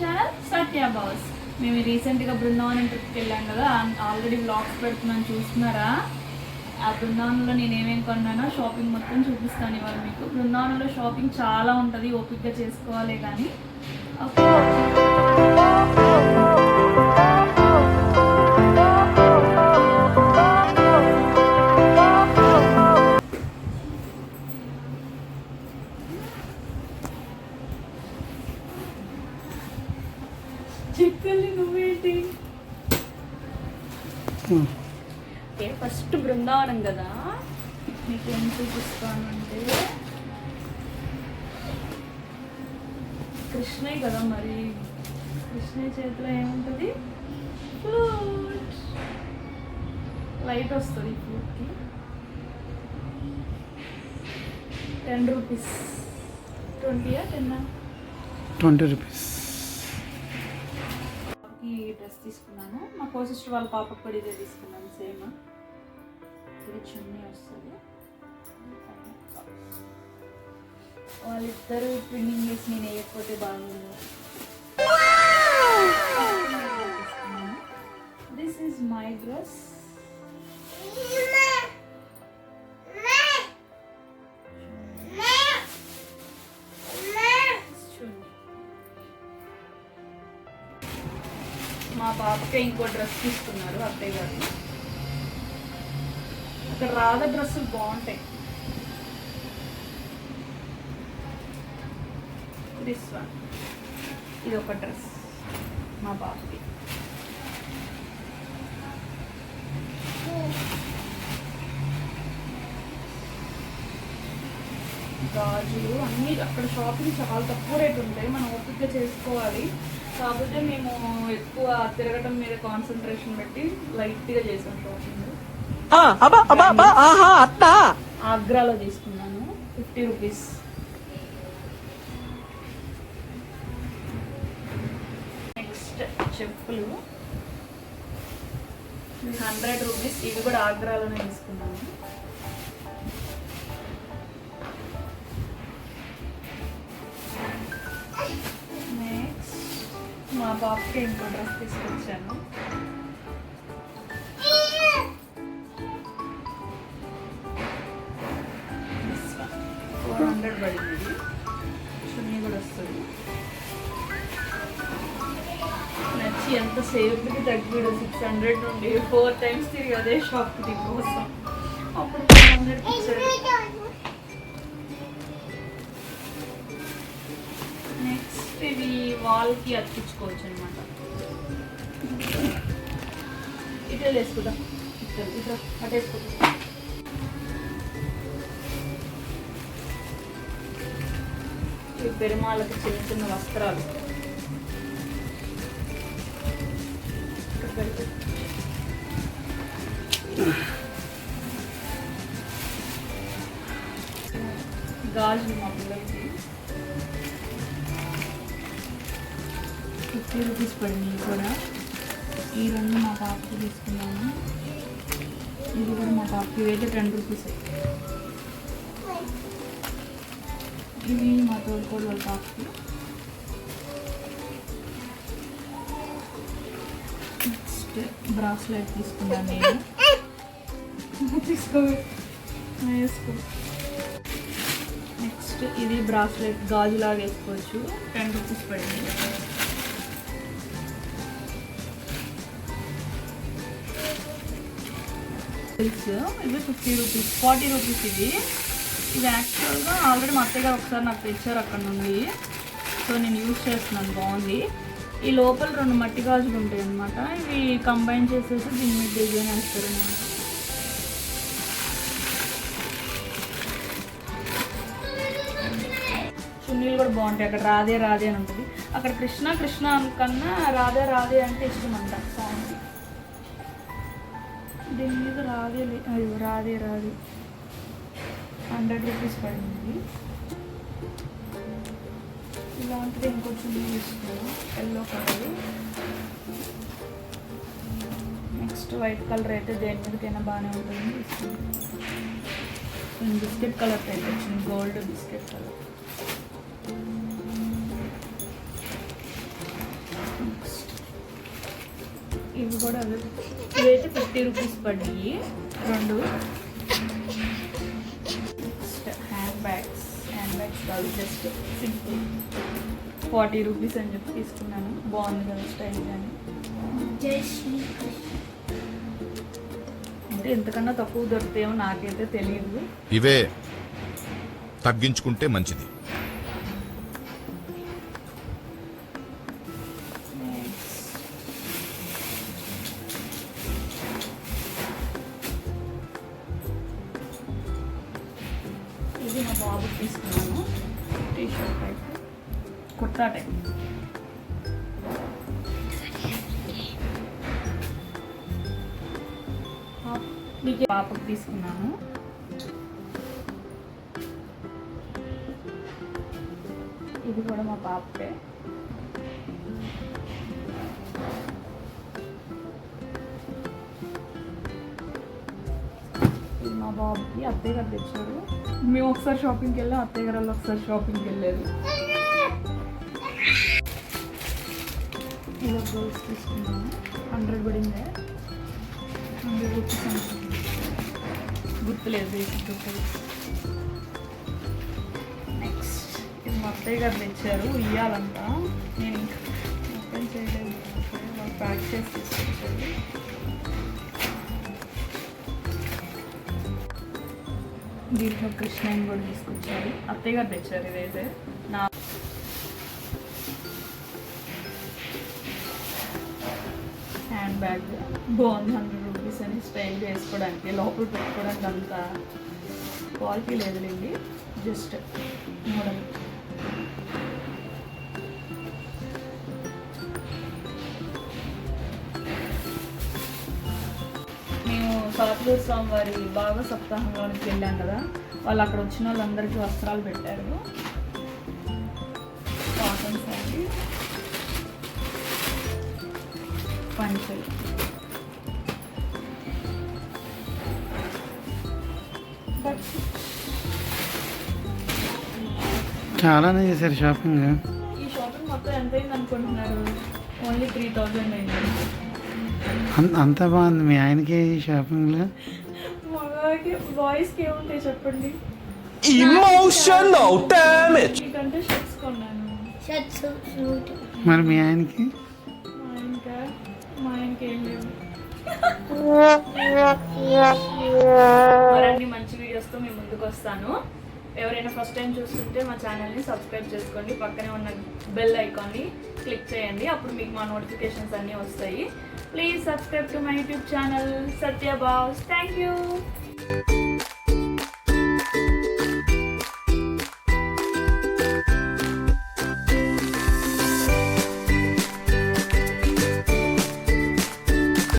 Channel Satya boss మేము రీసెంట్గా బృందావనం ట్రిప్కి వెళ్ళాం కదా ఆల్రెడీ బ్లాగ్స్ పెడుతున్నాను చూస్తున్నారా? ఆ బృందావనంలో నేను ఏమేమి కొన్నానో షాపింగ్ మొత్తం చూపిస్తాను ఇవాళ మీకు. బృందావనంలో షాపింగ్ చాలా ఉంటుంది ఓపిక్గా చేసుకోవాలి కానీ. ఓకే చిక్కల్ని నువ్వేంటి? ఫస్ట్ బృందావనం కదా? మీకు ఏం చూపిస్తాను అంటే కృష్ణయ్య కదా మరి. కృష్ణయ్య చేతిలో ఏముంటుంది? ఫ్లూట్ లైట్ వస్తుంది ఫ్లూట్కి టెన్ రూపీస్. ట్వంటీయా టెన్నా? Twenty rupees. ఈ డ్రెస్ తీసుకున్నాను. మా కో సిస్టర్ వాళ్ళ పాపకు కూడా ఇదే తీసుకున్నాను సేమ్. ఇది చున్నీ వస్తుంది. వాళ్ళిద్దరు ట్విన్నింగ్ చేసి నేను వేయకపోతే బాగుంది దిస్ ఈజ్ మై డ్రెస్ మా పాపకే ఇంకో డ్రెస్ తీసుకున్నారు అత్తయ్య గారు. అక్కడ రాధ డ్రెస్సులు బాగుంటాయి. దిస్ వన్ ఇది ఒక డ్రెస్ మా బాబుకి గాజులు అన్నీ అక్కడ షాపింగ్ చాలా తక్కువ రేట్ ఉంటాయి మనం ఓపిక చేసుకోవాలి. కాకపోతే మేము ఎక్కువ తిరగటం మీద కాన్సన్ట్రేషన్ పెట్టి లైట్గా చేసాం షాపింగ్ ఆగ్రాలో తీసుకున్నాను ఫిఫ్టీ రూపీస్ నెక్స్ట్ చెప్పులు. హండ్రెడ్ రూపీస్ ఇవి కూడా ఆగ్రాలోనే తీసుకున్నాను. మా బాబుకి ఇంకో డ్రెస్ తీసుకొచ్చాను? ఫోర్ హండ్రెడ్ పడింది చున్నీ కూడా వస్తుంది. నచ్చి ఎంత సేపుకి తగ్గిడు? సిక్స్ హండ్రెడ్ నుండి ఫోర్ టైమ్స్ తిరిగి అదే షాప్కి దీనికోసం అప్పుడు ఫోర్ హండ్రెడ్ ఇచ్చారు ఇవి వాల్కి అతికించుకోవచ్చు అనమాట ఇట్లా వేసుకుందాం ఇట్లా ఇట్లా అటు వేసుకుందాం పెరుమాళ్ళకి చిన్న చిన్న వస్త్రాలు. గాజులు మా పిల్లలకి. ఫిఫ్టీ రూపీస్ పడింది కూడా. ఈ రెండు మా పాపకి తీసుకున్నాను ఇది కూడా మా పాపకి అయితే టెన్ రూపీస్. ఇవి మా తోడుకోడు వాళ్ళ పాపకి. నెక్స్ట్ బ్రాస్లెట్ తీసుకున్నాను నేను. తీసుకో. వేసుకో. నెక్స్ట్ ఇది బ్రాస్లెట్ గాజులాగా వేసుకోవచ్చు. టెన్ రూపీస్ పడింది. ఆపిల్స్ ఇవి ఫిఫ్టీ రూపీస్ ఫార్టీ రూపీస్ ఇవి. ఇది యాక్చువల్గా ఆల్రెడీ మా అత్తయ్య గారు ఒకసారి నాకు తెచ్చారు అక్కడ నుండి. సో నేను యూజ్ చేస్తున్నాను. బాగుంది. ఈ లోపల రెండు మట్టి గాజులు ఉంటాయి అనమాట ఇవి కంబైన్ చేసేసి దీని మీద డిజైన్ వేస్తారనమాట చున్నీలు కూడా బాగుంటాయి. అక్కడ రాధే రాధే అని ఉంటుంది. అక్కడ కృష్ణ కృష్ణ కన్నా రాధే రాధే అంటే ఇష్టం అంట. దీని మీద రాదే అయ్యో రాదే రాదు. హండ్రెడ్ రూపీస్ పడింది. ఇలాంటిది ఇంకొంచెం తీసుకున్నాను yellow colour. Next white colour అయితే దేని మీదకైనా బాగానే ఉంటుంది. బిస్కెట్ కలర్ అయితే వచ్చింది. Gold biscuit colour. ఇవి కూడా ఇవైతే ఫిఫ్టీ రూపీస్ పడ్డాయి. రెండు. హ్యాండ్ బ్యాగ్స్ హ్యాండ్ బ్యాగ్స్ కాదు జస్ట్ సింపుల్ ఫార్టీ రూపీస్ అని చెప్పి తీసుకున్నాను. బాగుంది కదా స్టైల్ కానీ. అంటే ఎంతకన్నా తక్కువ దొరుకుతాయో నాకైతే తెలియదు ఇవే. తగ్గించుకుంటే మంచిది. ఒకటి తీసుకున్నాను T shirt type. Kurta type మీకు తీసుకున్నాను ఇది కూడా మా పాపకే. బాబుకి అత్తయ్య గారు తెచ్చారు. మేము ఒకసారి షాపింగ్కి వెళ్ళాం అత్తయ్య గారు వాళ్ళు ఒకసారి షాపింగ్కి వెళ్ళారు. ఇలా బ్లౌజ్ తీసుకున్నాను హండ్రెడ్ పడిందే? హండ్రెడ్ రూపీస్ గుర్తులేదు బేసిక్ నెక్స్ట్ ఇది మా అత్తయ్య గారు తెచ్చారు ఇయ్యాలంట నేను ఇంకా ఓపెన్ చేయలేదు ప్యాక్ చేసి తీసుకొచ్చారు. దీంట్లో కృష్ణని కూడా తీసుకొచ్చారు. అత్తయ్య గారు తెచ్చారు ఇదైతే. నా హ్యాండ్ బ్యాగ్ బాగుంది హండ్రెడ్ రూపీస్ అని స్టైల్ వేసుకోవడానికి లోపల పెట్టుకోవడానికి అంత క్వాలిటీ లేదులేండి. Just model. మేము సాత్లూరు స్వామి వారి బాగా సప్తాహంలోనికి వెళ్ళాం కదా వాళ్ళు అక్కడ వచ్చిన వాళ్ళందరికీ వస్త్రాలు పెట్టారు. కాటన్ శారీ పంచలు. చాలానే చేశారు షాపింగ్ ఈ షాపింగ్ మొత్తం ఎంత అయింది అనుకుంటున్నారు ఓన్లీ త్రీ థౌజండ్ అయింది. అంత బాగుంది. మీ ఆయనకి షాపింగ్లో బాయ్స్కి ఏముంటాయి చెప్పండి? మరి మీ ఆయనకి? మరిన్ని మంచి వీడియోస్తో మీ ముందుకు వస్తాను. ఎవరైనా ఫస్ట్ టైం చూస్తుంటే మా ఛానల్ని సబ్స్క్రైబ్ చేసుకోండి. పక్కనే ఉన్న బెల్ ఐకాన్ని క్లిక్ చేయండి. అప్పుడు మీకు మా నోటిఫికేషన్స్ అన్నీ వస్తాయి. Please subscribe to my YouTube channel Satya boss thank you